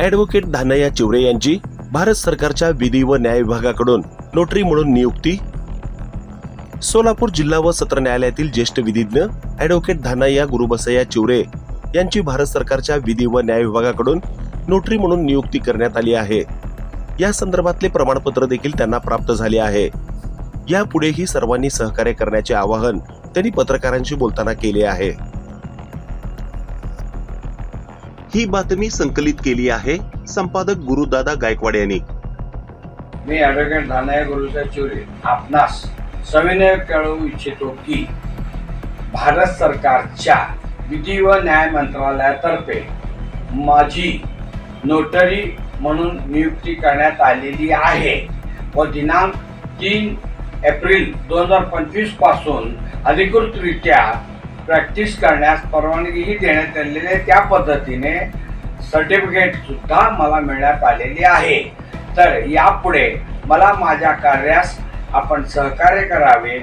Advocate धानया Chivare यांची भारत सरकारच्या विधी व न्याय विभागाकडून नोटरी म्हणून नियुक्ती. सोलापूर जिल्हा व सत्र न्यायालयातील ज्येष्ठ विधिज्ञ ॲडव्होकेट धानया गुरुबसया चिवरे यांची भारत सरकारच्या विधी व न्याय विभागाकडून नोटरी म्हणून नियुक्ती करण्यात आली आहे. या संदर्भातले प्रमाणपत्र देखील त्यांना प्राप्त झाले आहे. यापुढेही सर्वांनी सहकार्य करण्याचे आवाहन त्यांनी पत्रकारांशी बोलताना केले आहे. ही बातमी संकलित केली आहे संपादक गुरुदादा गायकवाड यांनी. मी ॲडव्होकेट दानया गुरुसाहेब चोरी आपणास सविनय कळवू इच्छितो की भारत सरकारच्या विधी व न्याय मंत्रालयातर्फे माझी नोटरी म्हणून नियुक्ती करण्यात आलेली आहे. व दिनांक तीन एप्रिल दोन हजार पंचवीसपासून अधिकृतरित्या प्रॅक्टिस करण्यास परवानगीही देण्यात आलेली आहे त्या पद्धतीने सर्टिफिकेट सुद्धा मला मिळण्यात आलेली आहे. तर यापुढे मला माझ्या कार्यास आपण सहकार्य करावे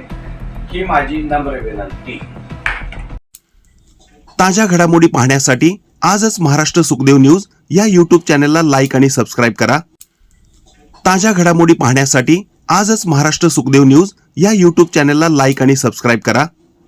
ही माझी नम्र विनंती. ताज्या घडामोडी पाहण्यासाठी आजच महाराष्ट्र सुखदेव न्यूज या यूट्यूब चॅनलला लाईक आणि सबस्क्राईब करा. ताज्या घडामोडी पाहण्यासाठी आजच महाराष्ट्र सुखदेव न्यूज या यूट्यूब चॅनलला लाईक आणि सबस्क्राईब करा.